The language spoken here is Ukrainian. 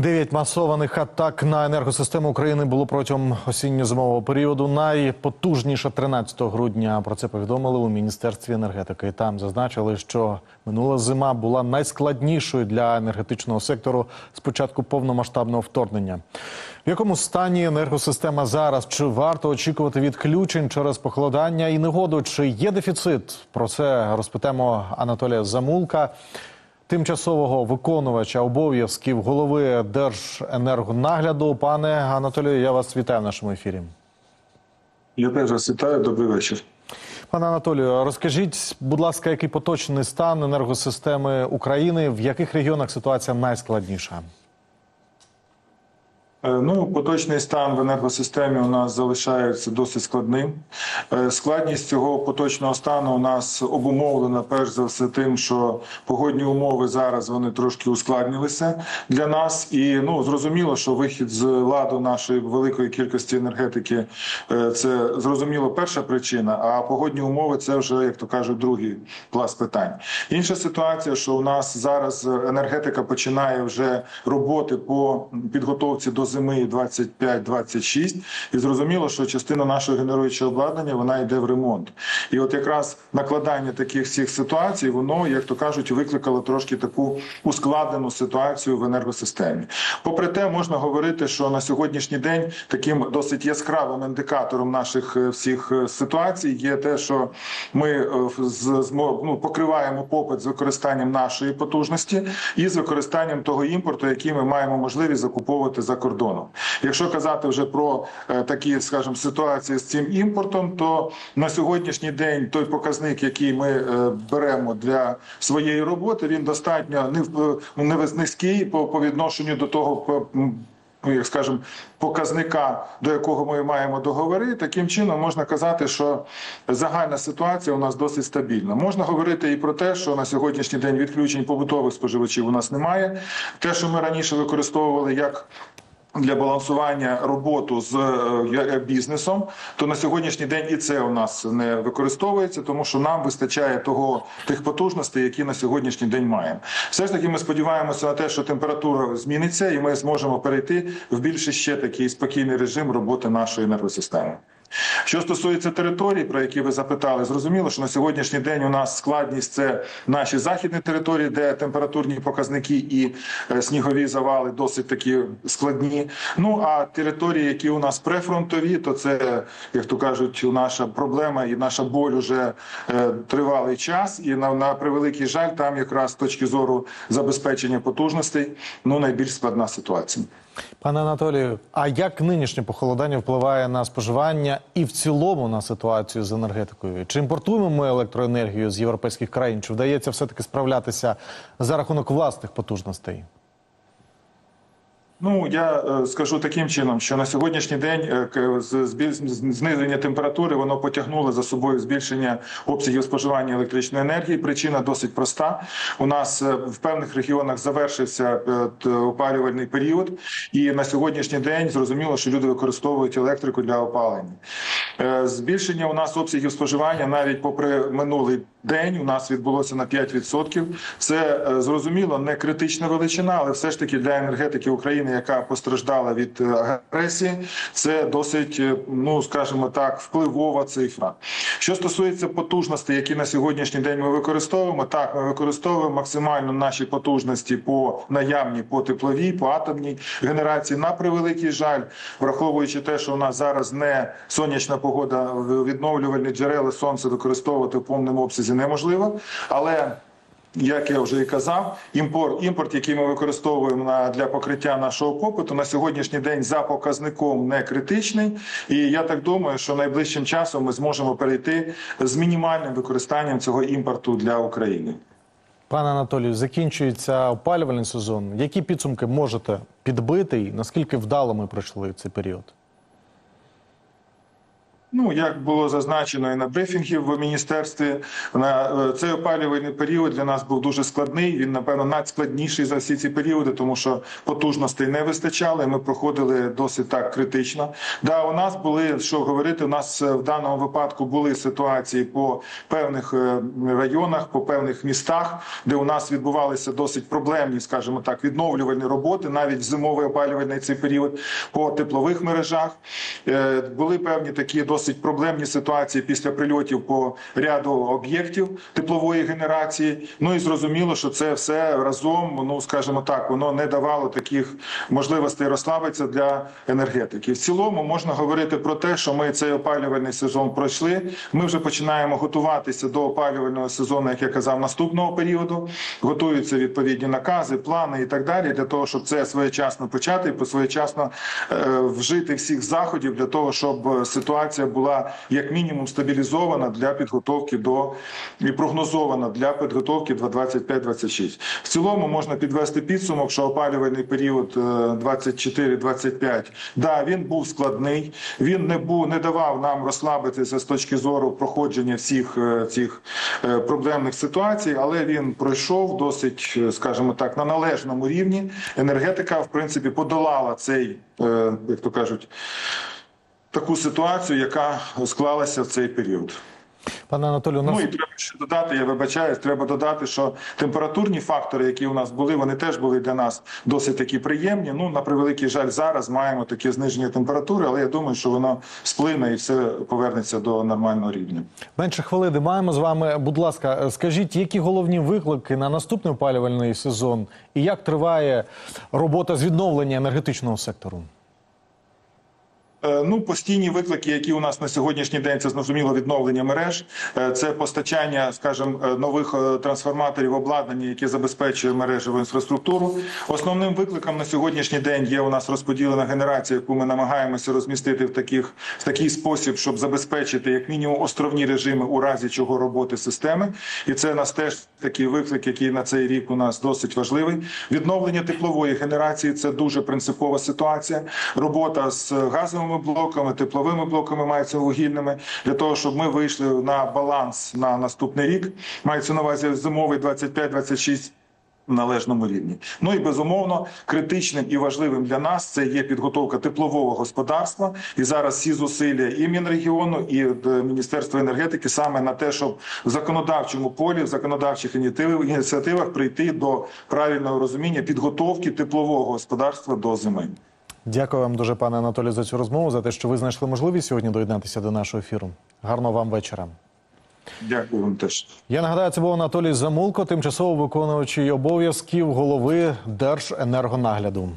Дев'ять масованих атак на енергосистему України було протягом осінньо-зимового періоду. Найпотужніше 13 грудня. Про це повідомили у міністерстві енергетики. Там зазначили, що минула зима була найскладнішою для енергетичного сектору з початку повномасштабного вторгнення. В якому стані енергосистема зараз? Чи варто очікувати відключень через похолодання і негоду? Чи є дефіцит? Про це розпитаємо Анатолія Замулка тимчасового виконувача обов'язків голови Держенергонагляду. Пане Анатолію, я вас вітаю в нашому ефірі. Я теж вас вітаю. Добрий вечір. Пане Анатолію, розкажіть, будь ласка, який поточний стан енергосистеми України, в яких регіонах ситуація найскладніша? Е, Ну, поточний стан в енергосистемі у нас залишається досить складним. Е, Складність цього поточного стану у нас обумовлена перш за все тим, що погодні умови зараз вони трошки ускладнилися для нас, і ну зрозуміло, що вихід з ладу нашої великої кількості енергетики е, це зрозуміло перша причина. А погодні умови це вже як то кажуть, другий пласт питань. Інша ситуація, що у нас зараз енергетика починає вже роботи по підготовці до зими 25-26, і зрозуміло, що частина нашого генеруючого обладнання вона йде в ремонт. І от якраз накладання таких всіх ситуацій, воно, як то кажуть, викликало трошки таку ускладнену ситуацію в енергосистемі. Попри те, можна говорити, що на сьогоднішній день таким досить яскравим індикатором наших е, всіх е, ситуацій є те, що ми е, ну, покриваємо попит з використанням нашої потужності і з використанням того імпорту, який ми маємо можливість закуповувати за кордоном. Якщо казати вже про е, такі, скажімо, ситуації з цим імпортом, то на сьогоднішній день той показник, який ми е, беремо для своєї роботи, він достатньо в- не низький по, відношенню до того. як скажемо, показника, до якого ми маємо договори, таким чином можна казати, що загальна ситуація у нас досить стабільна. Можна говорити і про те, що на сьогоднішній день відключень побутових споживачів у нас немає. Те, що ми раніше використовували як для балансування роботу з е, бізнесом, то на сьогоднішній день і це у нас не використовується, тому що нам вистачає того тих потужностей, які на сьогоднішній день маємо. Все ж таки, ми сподіваємося на те, що температура зміниться, і ми зможемо перейти в більше ще такий спокійний режим роботи нашої енергосистеми. Що стосується територій, про які ви запитали, зрозуміло, що на сьогоднішній день у нас складність це наші західні території, де температурні показники і е, снігові завали досить такі складні. Ну а території, які у нас префронтові, то це, як то кажуть, наша проблема і наша боль уже е, тривалий час. І на, на превеликий жаль, там якраз з точки зору забезпечення потужностей ну найбільш складна ситуація. Пане Анатолію, а як нинішнє похолодання впливає на споживання і в цілому на ситуацію з енергетикою? Чи імпортуємо ми електроенергію з європейських країн? Чи вдається все-таки справлятися за рахунок власних потужностей? Ну я е, скажу таким чином, що на сьогоднішній день е, зниження температури воно потягнуло за собою збільшення обсягів споживання електричної енергії. Причина досить проста. У нас е, в певних регіонах завершився опалювальний період, і на сьогоднішній день зрозуміло, що люди використовують електрику для опалення. Збільшення у нас обсягів споживання навіть попри минулий день у нас відбулося на 5%. Це е, зрозуміло не критична величина, але все ж таки для енергетики України, яка постраждала від е, агресії, це досить, е, ну скажімо так, впливова цифра. Що стосується потужностей, які на сьогоднішній день ми використовуємо, так ми використовуємо максимально наші потужності по наявній, по тепловій, по атомній генерації. На превеликий жаль, враховуючи те, що у нас зараз не сонячна погода, відновлювальні джерела сонця використовувати в повному обсязі неможливо, але як я вже і казав, імпорт, імпорт, який ми використовуємо на для покриття нашого попиту, на сьогоднішній день за показником не критичний. І я так думаю, що найближчим часом ми зможемо перейти з мінімальним використанням цього імпорту для України. Пане Анатолію, закінчується опалювальний сезон. Які підсумки можете підбити і наскільки вдало ми пройшли цей період? Ну, як було зазначено і на брифінгі в міністерстві, на е, цей опалювальний період для нас був дуже складний. Він, напевно, надскладніший за всі ці періоди, тому що потужностей не вистачало. і Ми проходили досить так критично. Да, у нас були що говорити. У нас е, в даному випадку були ситуації по певних е, районах, по певних містах, де у нас відбувалися досить проблемні, скажімо так, відновлювальні роботи, навіть зимовий опалювальний цей період по теплових мережах. Були певні такі досить проблемні ситуації після прильотів по ряду об'єктів теплової генерації. Ну і зрозуміло, що це все разом, ну скажімо так, воно не давало таких можливостей розслабитися для енергетики. В цілому можна говорити про те, що ми цей опалювальний сезон пройшли. Ми вже починаємо готуватися до опалювального сезону, як я казав, наступного періоду. Готуються відповідні накази, плани і так далі, для того, щоб це своєчасно почати і своєчасно е, вжити всіх заходів для того, щоб ситуація була як мінімум стабілізована для підготовки до і прогнозована для підготовки 25-26. В цілому можна підвести підсумок, що опалювальний період е, 24-25, да, він був складний. Він не був не давав нам розслабитися з точки зору проходження всіх е, цих е, проблемних ситуацій, але він пройшов досить, е, скажімо так, на належному рівні. Енергетика, в принципі, подолала цей, е, як то кажуть, таку ситуацію, яка склалася в цей період. Пане Анатолію, нас Ну і треба ще додати, я вибачаюсь, треба додати, що температурні фактори, які у нас були, вони теж були для нас досить такі приємні. Ну, на превеликий жаль, зараз маємо таке зниження температури, але я думаю, що воно сплине і все повернеться до нормального рівня. менше хвилини маємо з вами. Будь ласка, скажіть, які головні виклики на наступний опалювальний сезон і як триває робота з відновлення енергетичного сектору? Е, Ну, постійні виклики, які у нас на сьогоднішній день, це зрозуміло відновлення мереж, Е, це постачання, скажімо, е, нових трансформаторів обладнання, яке забезпечує мережеву інфраструктуру. Основним викликом на сьогоднішній день є у нас розподілена генерація, яку ми намагаємося розмістити в таких в такий спосіб, щоб забезпечити як мінімум островні режими у разі чого роботи системи. І це у нас теж такий виклик, який на цей рік у нас досить важливий. Відновлення теплової генерації це дуже принципова ситуація. Робота з газовими блоками, тепловими блоками мається вугільними для того, щоб ми вийшли на баланс на наступний рік. Мається на увазі зимовий 25-26 в належному рівні. Ну і безумовно критичним і важливим для нас це є підготовка теплового господарства. І зараз всі зусилля і Мінрегіону, і е, Міністерства енергетики саме на те, щоб в законодавчому полі, в законодавчих ініціативах прийти до правильного розуміння підготовки теплового господарства до зими. Дякую вам дуже, пане Анатолію, за цю розмову, за те, що ви знайшли можливість сьогодні доєднатися до нашого ефіру. Гарного вам вечора. Дякую вам теж. Я нагадаю, це був Анатолій Замулко, тимчасово виконуючий обов'язків голови Держенергонагляду.